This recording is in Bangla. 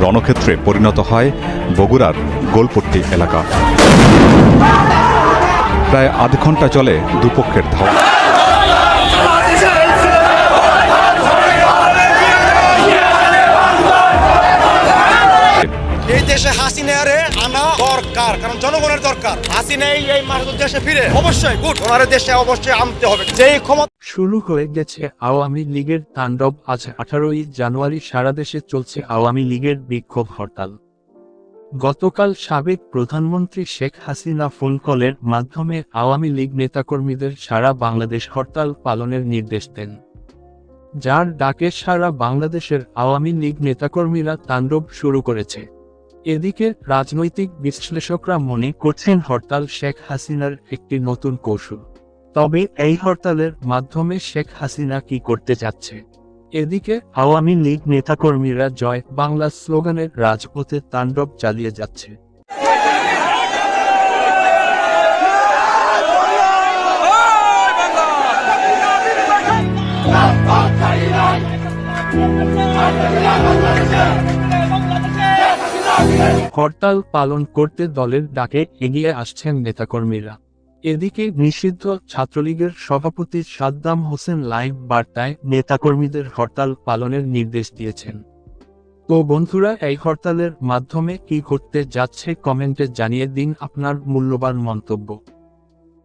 রণক্ষেত্রে পরিণত হয় বগুড়ার গোলপট্টি এলাকা। প্রায় আধ ঘণ্টা চলে দুপক্ষের ধাওয়া। এই দেশে দরকার, কারণ জনগণের দরকার। হাসিনা এই এই মাসের দেশে ফিরে। অবশ্যই গুড ওনার দেশে অবশ্যই আনতে হবে। যেই ক্ষমতা শুরু হয়ে গেছে আওয়ামী লীগের তাণ্ডব। আজ আঠারোই জানুয়ারি সারা দেশে চলছে আওয়ামী লীগের বিক্ষোভ হরতাল। গতকাল সাবেক প্রধানমন্ত্রী শেখ হাসিনা ফোন কলের মাধ্যমে আওয়ামী লীগ নেতাকর্মীদের সারা বাংলাদেশ হরতাল পালনের নির্দেশ দেন। যার ডাকে সারা বাংলাদেশের আওয়ামী লীগ নেতাকর্মীরা তাণ্ডব শুরু করেছে। এদিকে রাজনৈতিক বিশ্লেষকরা মনে করছেন হরতাল শেখ হাসিনার একটি নতুন কৌশল। তবে এই হরতালের মাধ্যমে শেখ হাসিনা কি করতে যাচ্ছে? এদিকে আওয়ামী লীগ নেতাকর্মীরা জয় বাংলা স্লোগানের রাজপথে তাণ্ডব চালিয়ে যাচ্ছে। হরতাল পালন করতে দলের ডাকে এগিয়ে আসছেন নেতাকর্মীরা। এদিকে নিষিদ্ধ ছাত্রলীগের সভাপতি সাদ্দাম হোসেন লাইভ বার্তায় নেতাকর্মীদের হরতাল পালনের নির্দেশ দিয়েছেন। তো বন্ধুরা, এই হরতালের মাধ্যমে কি ঘটতে যাচ্ছে কমেন্টে জানিয়ে দিন আপনার মূল্যবান মন্তব্য।